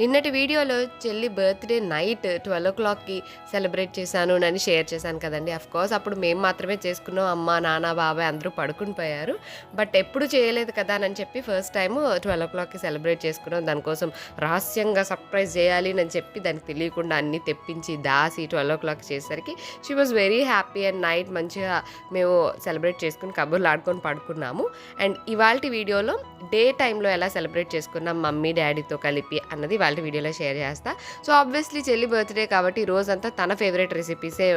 నిన్నటి వీడియోలో చెల్లి బర్త్డే నైట్ ట్వెల్వ్ ఓ క్లాక్కి సెలబ్రేట్ చేశాను అని షేర్ చేశాను కదండి. అఫ్ కోర్స్ అప్పుడు మేము మాత్రమే చేసుకున్నాం. అమ్మ నాన్న బాబాయ్ అందరూ పడుకుని పోయారు. బట్ ఎప్పుడు చేయలేదు కదా అని చెప్పి ఫస్ట్ టైం ట్వెల్వ్ ఓ క్లాక్కి సెలబ్రేట్ చేసుకున్నాం. దానికోసం రహస్యంగా సర్ప్రైజ్ చేయాలి అని చెప్పి దానికి తెలియకుండా అన్నీ తెప్పించి దాసి ట్వెల్వ్ ఓ క్లాక్ చేసేసరికి she was very happy and night మంచిగా మేము సెలబ్రేట్ చేసుకుని కబుర్లు ఆడుకొని పడుకున్నాము. అండ్ ఇవాళ వీడియోలో డే టైంలో ఎలా సెలబ్రేట్ చేసుకున్నాం మమ్మీ డాడీతో కలిపి అన్నది ఇవాళ వీడియోలో షేర్ చేస్తా. సో ఆబ్వియస్లీ చెల్లి బర్త్డే కాబట్టి ఈ రోజంతా తన ఫేవరెట్ రెసిపీసే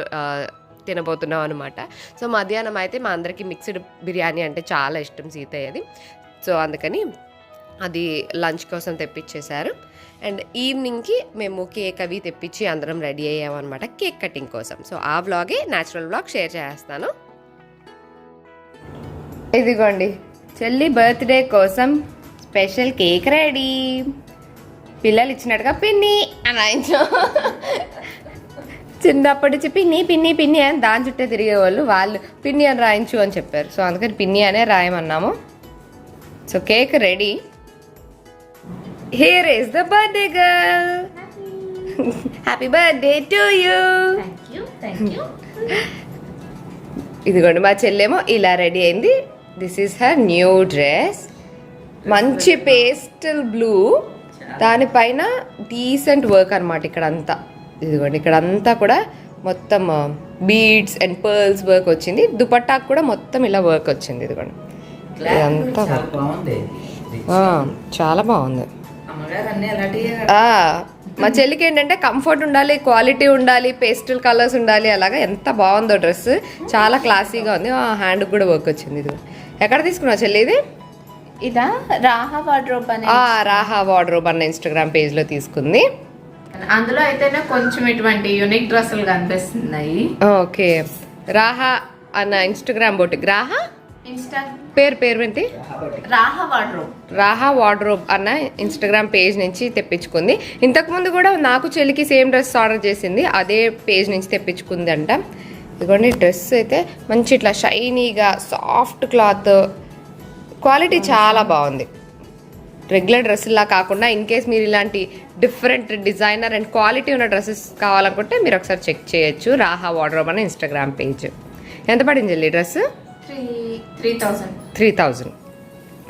తినబోతున్నాం అనమాట సో మధ్యాహ్నం అయితే మా అందరికీ మిక్స్డ్ బిర్యానీ అంటే చాలా ఇష్టం సీతయ్యది. సో అందుకని అది లంచ్ కోసం తెప్పించేశారు అండ్ ఈవినింగ్కి మేము కేక్ అవి తెప్పించి అందరం రెడీ అయ్యామన్నమాట కేక్ కటింగ్ కోసం. సో ఆ వ్లాగే న్యాచురల్ వ్లాగ్ షేర్ చేస్తాను. ఇదిగోండి చెల్లి బర్త్డే కోసం స్పెషల్ కేక్ రెడీ. పిల్లలు ఇచ్చినట్టుగా పిన్ని అని రాయించాం చిన్నప్పటి నుంచి పిన్ని పిన్ని పిన్ని అని దాని చుట్టే తిరిగేవాళ్ళు. వాళ్ళు పిన్ని అని రాయించు అని చెప్పారు. సో అందుకని పిన్ని అనే రాయమన్నాము. So cake ready. Here is the birthday girl happy birthday to you ఇదిగోండి మా చెల్లేమో ఇలా రెడీ అయింది. This is her new dress మంచి పేస్టల్ బ్లూ దానిపైన డీసెంట్ వర్క్ అనమాట ఇక్కడ అంతా ఇదిగోండి ఇక్కడ అంతా కూడా మొత్తం బీడ్స్ అండ్ పర్ల్స్ వర్క్ వచ్చింది. దుపట్టాకు కూడా మొత్తం ఇలా వర్క్ వచ్చింది ఇదిగోండి. ఇదంతా చాలా. బాగుంది. మా చెల్లికి ఏంటంటే కంఫర్ట్ ఉండాలి క్వాలిటీ ఉండాలి పేస్టల్ కలర్స్ ఉండాలి అలాగా ఎంత బాగుందో డ్రెస్ చాలా క్లాసీగా ఉంది. హ్యాండ్ కూడా వర్క్ వచ్చింది ఇది ఎక్కడ తీసుకున్నావు చెల్లి ఇది? ఇదా? రాహా వార్డ్రోబ్ అనే రాహా వార్డ్రోబ్ అన్న ఇన్స్టాగ్రామ్ పేజ్లో తీసుకుంది. అందులో అయితేనే కొంచెం ఇటువంటి యూనిక్ డ్రెస్సులు కనిపిస్తున్నాయి. ఓకే. రాహా అన్న ఇన్స్టాగ్రామ్ బోటిక్ రాహా? ఇన్స్టా పేరు పేరు ఏంటి? రాహా వార్డ్రోబ్. రాహా వార్డ్రోబ్ అన్న ఇన్స్టాగ్రామ్ పేజ్ నుంచి తెప్పించుకుంది. ఇంతకుముందు కూడా నాకు చెల్లికి సేమ్ డ్రెస్ ఆర్డర్ చేసింది. అదే పేజ్ నుంచి తెప్పించుకుంది అంట ఇదిగోండి డ్రెస్ అయితే మంచి ఇట్లా షైనీగా సాఫ్ట్ క్లాత్ క్వాలిటీ చాలా బాగుంది. రెగ్యులర్ డ్రెస్సులా కాకుండా ఇన్ కేస్ మీరు ఇలాంటి డిఫరెంట్ డిజైనర్ అండ్ క్వాలిటీ ఉన్న డ్రెస్సెస్ కావాలనుకుంటే మీరు ఒకసారి చెక్ చేయొచ్చు. రాహా వార్డ్రోబ్ అనే ఇన్స్టాగ్రామ్ పేజ్. ఎంత పడింది చెల్లి dress three thousand. Three thousand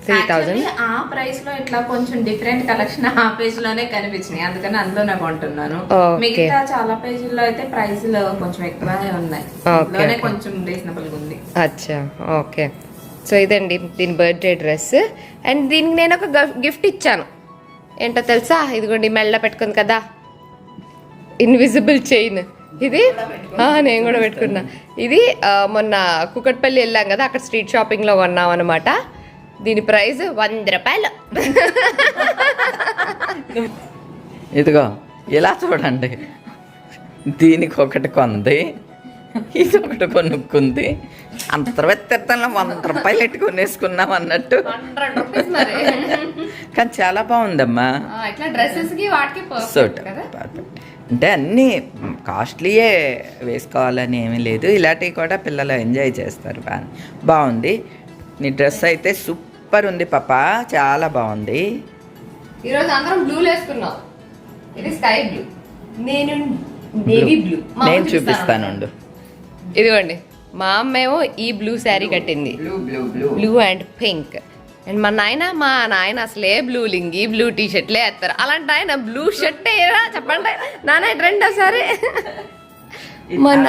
three thousand ఆ ప్రైస్లో ఇట్లా కొంచెం డిఫరెంట్ కలెక్షన్ ఆ పేజ్లోనే కనిపించినాయి. అందుకని అందులోనే కొంటున్నాను. మిగతా చాలా పేజీల్లో అయితే ప్రైస్లు కొంచెం ఎక్కువనే ఉన్నాయి. కొంచెం రీజనబుల్గా ఉంది. అచ్చా. ఓకే. సో ఇదండి దీని బర్త్డే డ్రెస్. అండ్ దీనికి నేను ఒక గిఫ్ట్ ఇచ్చాను. ఏంటో తెలుసా? ఇదిగోండి మెల్ల పెట్టుకుంది కదా. ఇన్విజిబుల్ చైన్ ఇది? నేను కూడా పెట్టుకున్నా. ఇది మొన్న కుకట్పల్లి వెళ్ళాం కదా అక్కడ స్ట్రీట్ షాపింగ్లో కొన్నాం అనమాట దీని ప్రైస్ వంద రూపాయలు. ఇదిగో ఇలా చూడండి. దీనికి ఒకటి కొంది. ఇది ఒకటి కొనుక్కుంది. అంత తర్వాత తిట్టంలో వంద రూపాయలు ఎట్టు కొనేసుకున్నాం అన్నట్టు. కానీ చాలా బాగుందమ్మా. సూట్ అంటే అన్నీ కాస్ట్లీయే వేసుకోవాలని ఏమీ లేదు. ఇలాంటివి కూడా పిల్లలు ఎంజాయ్ చేస్తారు బాగా. బాగుంది. నీ డ్రెస్ అయితే సూపర్ ఉంది పాప. చాలా బాగుంది. ఈరోజు అందరం బ్లూ వేసుకున్నాం. ఇది స్కై బ్లూ నేను నేవీ బ్లూ నేను చూపిస్తానుండు. ఇదిగోండి మా అమ్మేమో ఈ బ్లూ శారీ కట్టింది. బ్లూ అండ్ పింక్ అండ్ మా నాయన మా నాయన అసలే బ్లూ లింగి బ్లూ టీ షర్ట్లే వేస్తారు అలాంటి ఆయన బ్లూ షర్ట్ వేయరా చెప్పండి. నాన్న రెండో సారి మొన్న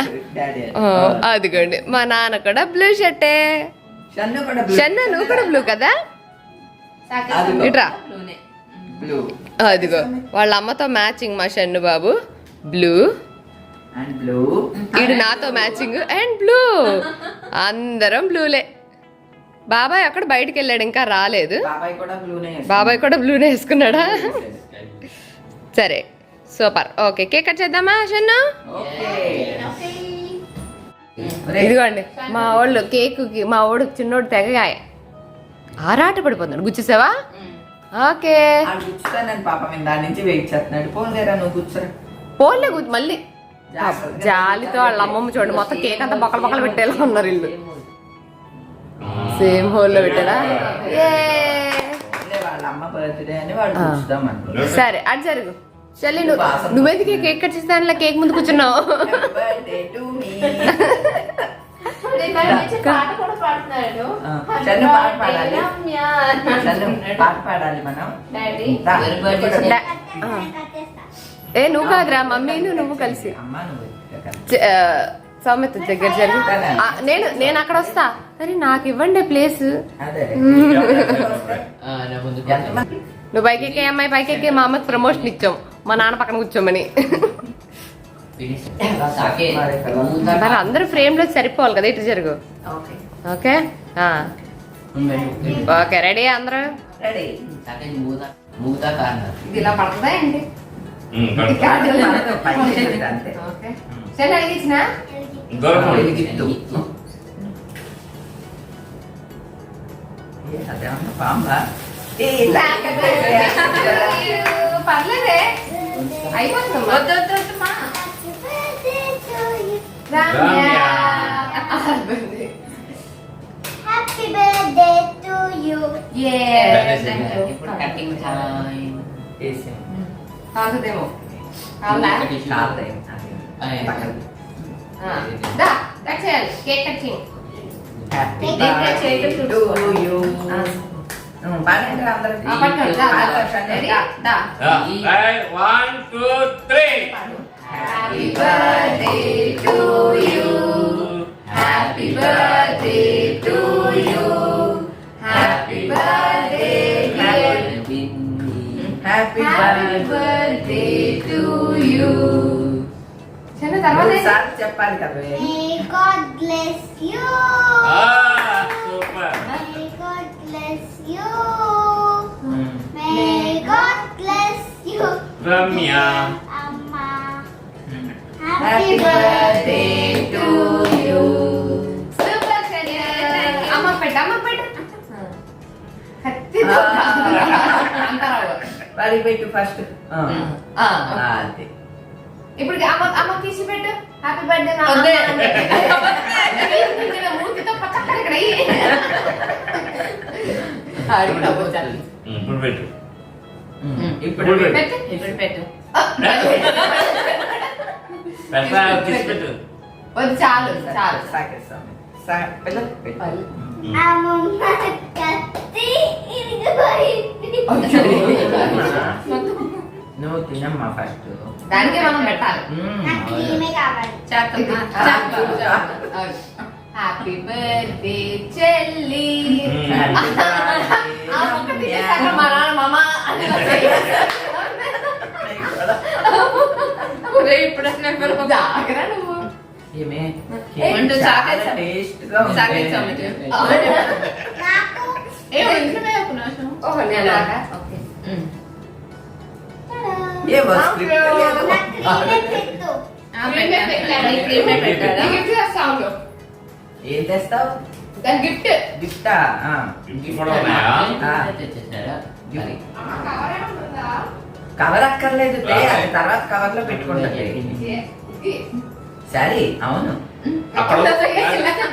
ఆ, అదిగోండి మా నాన్న కూడా బ్లూ షర్టే చెన్న నువ్వు కూడా బ్లూ కదా. ఇట్రా. అదిగో వాళ్ళ అమ్మతో మ్యాచింగ్ మా షన్ను బాబు. బ్లూ అండ్ బ్లూ ఈడు నాతో మ్యాచింగ్ అండ్ బ్లూ అందరం బ్లూలే బాబాయ్ అక్కడ బయటికి వెళ్ళాడు ఇంకా రాలేదు. బాబాయ్ కూడా బ్లూనే వేసుకున్నాడా. సరే సూపర్. ఓకే కేక్ కట్ చేద్దామా షన్ను? ఇదిగోండి మా వాళ్ళు కేక్ మా వాడు చిన్నోడు తెగగాయ. ఆరాట పడిపోతున్నాడు గుచ్చేసావా ఓకే. పాపం దాని నుంచి వెయిట్ చేస్తున్నాడు. పోలేరా నువ్వు పోలే మళ్ళీ జాలితో వాళ్ళ అమ్మమ్మ చూడండి మొత్తం కేక్ అంతా బొక్కలు బొక్కలు పెట్టేలా ఉన్నారు ఇల్లు సేమ్ హోల్లో పెట్టారా సరే అటు జరుగు. చెల్లి నువ్వు నువ్వెందుకు కేక్ కట్ చేసి దాంట్లో కేక్ ముందు కూర్చున్నావు. బర్త్డే టు మీ పాట పాడాలి. చందు పాట పాడాలి మనం. ఏ నువ్వు కాదురా మమ్మీ నువ్వు కలిసి. సౌమ్యత దగ్గర జరుగు నేను నేను అక్కడ వస్తా. అరే నాకు ఇవ్వండి ప్లేస్? నువ్వు బైక్ ఎక్కే అమ్మాయి బైక్ ఎక్కే మా అమ్మకి ప్రమోషన్ ఇచ్చాం. మా నాన్న పక్కన కూర్చోమని. మరి అందరూ ఫ్రేమ్లో సరిపోవాలి కదా ఇటు జరుగు. ఓకే. ఓకే? ఆ. ఓకే రెడీ అందరూ? రెడీ. ఇలా పడుతుందా మనతో పైకి చేసేది అంతే ఓకే సరే అడిగించిన వెలిగిత్తు. ఏ, అదేమన్నా పాంబా ఏ, ఇలా. పర్లేదే అయిపోతుందమ్మా వద్దు వద్దు వద్దు మా Happy birthday to you. అదే. పక్కన. దా కట్ చేయాలి కేక్ కట్ చేయి Happy Decorate birthday చేయటం to you. ఉమ్, పాడండి అందరూ. పట్టుకోండి దా, దా? దా one two three happy birthday to you God bless you. Ramya Amma. Happy Happy birthday to you. Super అమ్మ పెట్ట అమ్మ పెట్ట. కత్తితో అంటారావు వాడికి పెట్టు ఫస్ట్ ఆ, అది ఇప్పుడు అమ్మ అమ్మ తీసి పెట్టు. Happy birthday. మూతితో పచ్చక్కడ ఇక్కడ ఇప్పుడు పెట్టు. ఇప్పుడు ఇప్పుడు పెట్టు. పెట్టు. ఇప్పుడు పెట్టు. పెట్టా తీసి పెట్టు. వద్దు చాలు చాలు. సాగేస్తాం. సా- పిల్లలు పెట్టు. అమ్మమ్మ కత్తి ఇరిగిపోయింది. నువ్వు తినమ్మా ఫస్ట్ దానికే మనం పెట్టాలి హ్యాపీ బర్త్డే చెల్లి మా నాన్న మామ జాగ్రత్త నువ్వు ఏమే ఏ ఒక నిమిషం ఓకే ఏ తెస్తావు? గిఫ్ట్. గిఫ్టా? కవర్ అక్కర్లేదు. అది తర్వాత కవర్లో పెట్టుకుంటుంది సరే అవును. అక్కడ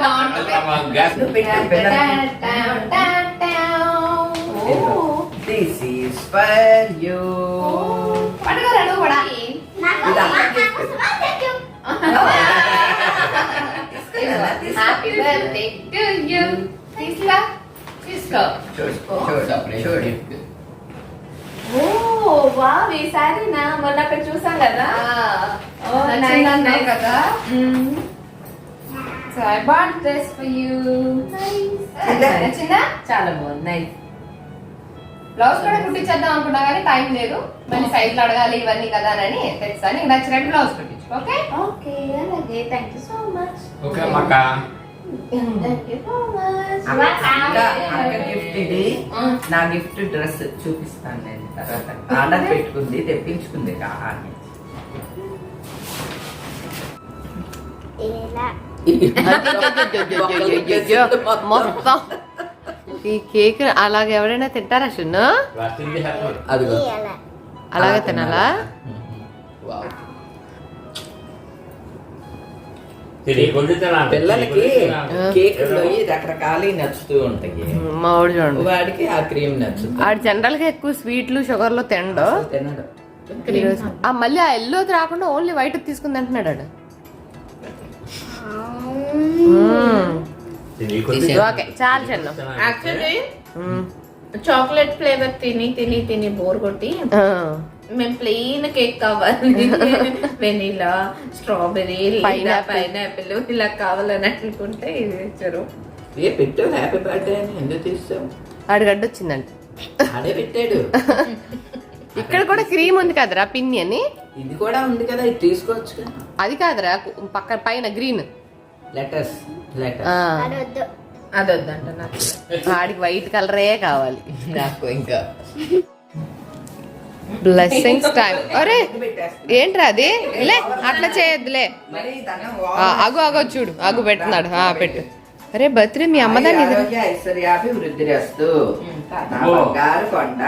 బాగుంటుంది? గ్యాస్ నువ్వు పెట్టు కూడా. హ్యాపీ బర్త్డే టు యు తీసుకో. తీసుకో. ఓ వావ్ ఈసారి నా మొన్న అక్కడ చూసాం కదా. కదా. So I bought this for you నచ్చిందా? చాలా బాగుంది. నైస్ బ్లౌజ్ కూడా కుట్టించేద్దాం అనుకున్నా కానీ టైం లేదు. మళ్ళీ సైజులు అడగాలి ఇవన్నీ కదా అని తెచ్చాను నీకు నచ్చినట్టు బ్లౌజ్ కుట్టించు ఓకే? ఓకే అలాగే. Thank you so much okay మక్క థ్యాంక్ యూ సో మచ్ ఇంకా అక్క గిఫ్ట్ ఇది. నా గిఫ్ట్ డ్రెస్ చూపిస్తాను నేను తర్వాత. ఆర్డర్ పెట్టుకుంది తెప్పించుకుంది కానీ ఇలా. మొత్తం. ఈ కేక్ అలాగ ఎవరైనా తింటారా షున్ను? ఇలా అలాగే తినాలా. పిల్లలకి రకరకాలు నచ్చుతూ ఉంటాయి. మా వాడు చూడండి. వాడికి ఆ క్రీమ్ నచ్చుతుంది. ఆడు జనరల్గా ఎక్కువ స్వీట్లు షుగర్లో తినడు. తినడు మళ్ళీ ఆ ఎల్లో రాకుండా ఓన్లీ వైట్ తీసుకుంది అంటున్నాడు ఓకే చాలు. యాక్చువల్లీ చాక్లెట్ ఫ్లేవర్ తిని తిని తిని బోర్ కొట్టి మేము ప్లెయిన్ కేక్ కావాలి. Vanilla strawberry. పైనాపిల్ ఇలా కావాలని అనుకుంటే ఇది ఇచ్చారు ఏ పెట్టావు? హ్యాపీ బర్త్డే అని ఎందుకు తీస్తావు ఆడు గడ్డ వచ్చిందంట. ఆడే పెట్టాడు. ఇక్కడ కూడా క్రీమ్ ఉంది కదరా పిన్ని అని? ఇది కూడా ఉంది కదా ఇది తీసుకోవచ్చు అది కాదురా పక్క పైన గ్రీన్ లెటర్స్ అదొద్దు అది వద్దంట నాకు ఆడికి వైట్ కలరే కావాలి. నాకు ఇంకా. Blessings time. అరే ఏంట్రా అది? లే అట్లా చేయొద్దులే. అగు అగో చూడు. అగు పెడుతున్నాడు ఆ, పెట్టు. అరే బర్త్డే మీ అమ్మదాన్ని ఐశ్వర్యాభి. బంగారు కొండ.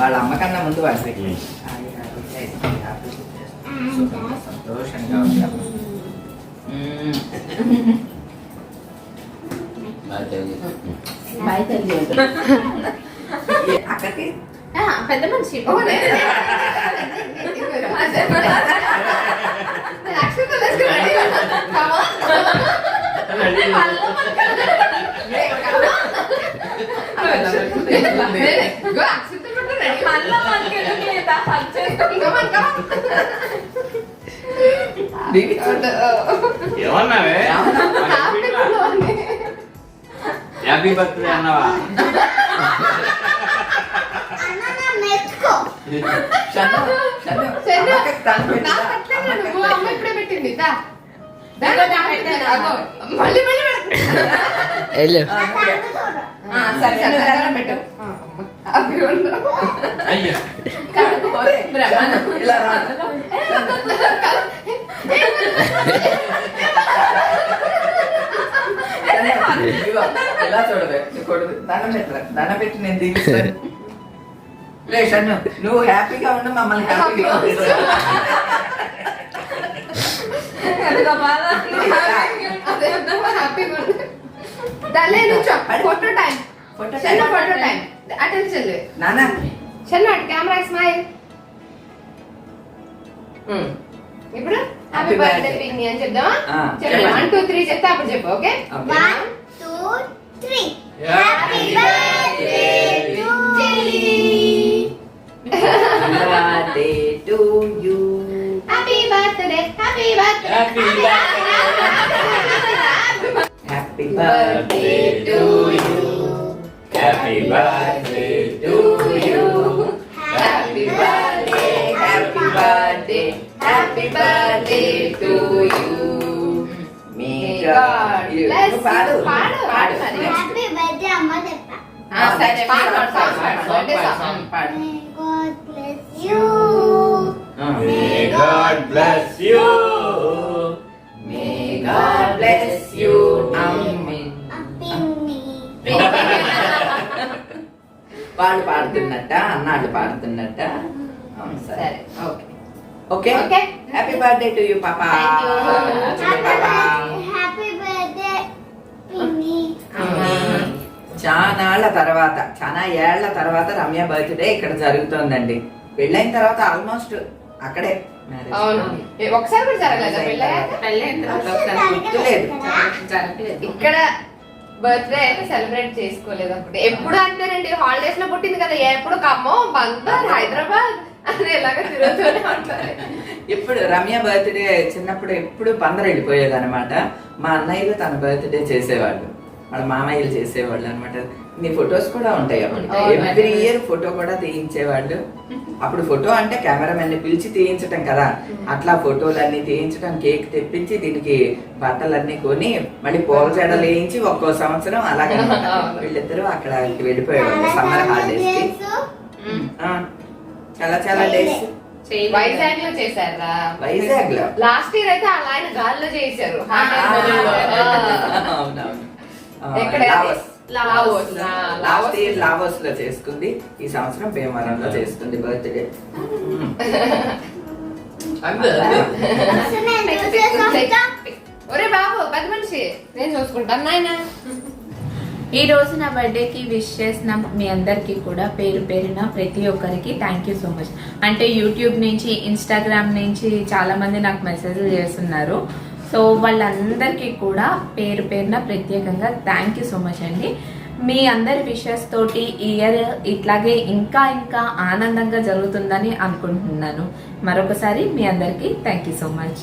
వాళ్ళ అమ్మ కన్నా ముందు వాడి ఉమ్. సంతోషంగా ఉంటాం మ్మ్. బాయ్ తల్లి ఏ, అక్కకి ఆ, పెద్ద మనిషి ఏమన్నావే హ్యాపీ బర్త్డే అన్నావా అన్న నా మెచ్చుకో షన్ను, షన్ను, షన్ను, అమ్మకి తను పెట్టు. నాకు అట్లనే నువ్వు అమ్మ ఇప్పుడే పెట్టింది దా. దా, మళ్ళీ మళ్ళీ. వెళ్ళు. అవి ఉండు. అయ్యో. ఇలా రా. షన్ను, దండం పెట్టరా దండం పెట్టి నేను దీవిస్తాను లే నువ్వు హ్యాపీగా ఉండు మమ్మల్ని హ్యాపీగా దలే ఫోటో టైం చిన్న టైం. ఫోటో టైం అటెండ్ నానా చిన్న కెమెరా స్మైల్ ఇప్పుడు హ్యాపీ Happy బర్త్డే birthday. పిన్ని అని చెప్దామా ఆ, చెప్పండి చెప్పండి. వన్ టూ త్రీ చెప్తే అప్పుడు చెప్పు okay one two three happy birthday to birthday to you happy birthday happy birthday happy happy birthday to you happy birthday to you happy birthday happy birthday happy birthday to you me God. Bless you. పాడు పాడు, పాడు మరి. Happy birthday అమ్మ చెప్పా ఆ, సరే పాడు పాడు పాడు పాడు బర్త్డే సాంగ్ పాడు May God bless you. May God bless you. May God bless you amen Happy వాళ్ళు పాడుతున్నట్ట అన్నాళ్ళు పాడుతున్నట్ట అవును సరే సరే okay okay okay. Happy birthday to you పాపా Thank you. Happy birthday, Pinny. చానాళ్ళ తర్వాత చాలా ఏళ్ళ తర్వాత రమ్య బర్త్డే ఇక్కడ జరుగుతోందండి. పెళ్ళైన తర్వాత ఆల్మోస్ట్ అక్కడే ఒకసారి కూడా జరగలేదా? గుర్తులేదు. జరగలేదు. ఇక్కడ బర్త్డే అయితే సెలబ్రేట్ చేసుకోలేదు అప్పుడు. ఎప్పుడు అంతేనండి హాలిడేస్లో పుట్టింది కదా ఎప్పుడు ఖమ్మం బందర్ హైదరాబాద్ అని ఉంటారు. ఇప్పుడు రమ్య బర్త్డే చిన్నప్పుడు ఎప్పుడు పందరు వెళ్ళిపోయేది అనమాట మా అన్నయ్యలు తన బర్త్డే చేసేవాళ్ళు. వాళ్ళ మామయ్యలు చేసేవాళ్ళు అనమాట నీ ఫొటోస్ కూడా ఉంటాయి అప్పుడు. ఎవ్రీ ఇయర్ ఫోటో కూడా తీయించేవాళ్ళు. అప్పుడు ఫోటో అంటే కెమెరామెన్ని పిలిచి తీయించటం కదా. అట్లా ఫోటోలన్నీ తీయించడం కేక్ తెప్పించి దీనికి బట్టలన్నీ కొని మళ్ళీ పూల జడలు వేయించి ఒక్కో సంవత్సరం అవును. వీళ్ళిద్దరూ అక్కడ వెళ్ళిపోయేవాళ్ళు. సమ్మర్ హాలిడేస్కి ఆ, చాలా చాలా డేస్ వైజాగ్లో చేశారా? వైజాగ్లో లాస్ట్ ఇయర్ అయితే అలా ఆయన గాల్లో చేశారు. ఎక్కడ? లావోస్. ఇయర్ లావోస్లో చేసుకుంది. ఈ సంవత్సరం భీమవరంలో చేసుకుంది బర్త్డే. ఒరే బాబు పెద్ద మనిషి. నేను చూసుకుంటాను నాయన. ఈ రోజు నా బర్త్డేకి విష్ చేసిన మీ అందరికీ కూడా పేరు పేరున ప్రతి ఒక్కరికి థ్యాంక్ యూ సో మచ్ అంటే యూట్యూబ్ నుంచి ఇన్స్టాగ్రామ్ నుంచి చాలా మంది నాకు మెసేజ్లు చేస్తున్నారు. సో వాళ్ళందరికీ కూడా పేరు పేరున ప్రత్యేకంగా థ్యాంక్ యూ సో మచ్ అండి. మీ అందరి విషెస్ తోటి ఇయర్ ఇట్లాగే ఇంకా ఇంకా ఆనందంగా జరుగుతుందని అనుకుంటున్నాను. మరొకసారి మీ అందరికీ థ్యాంక్ యూ సో మచ్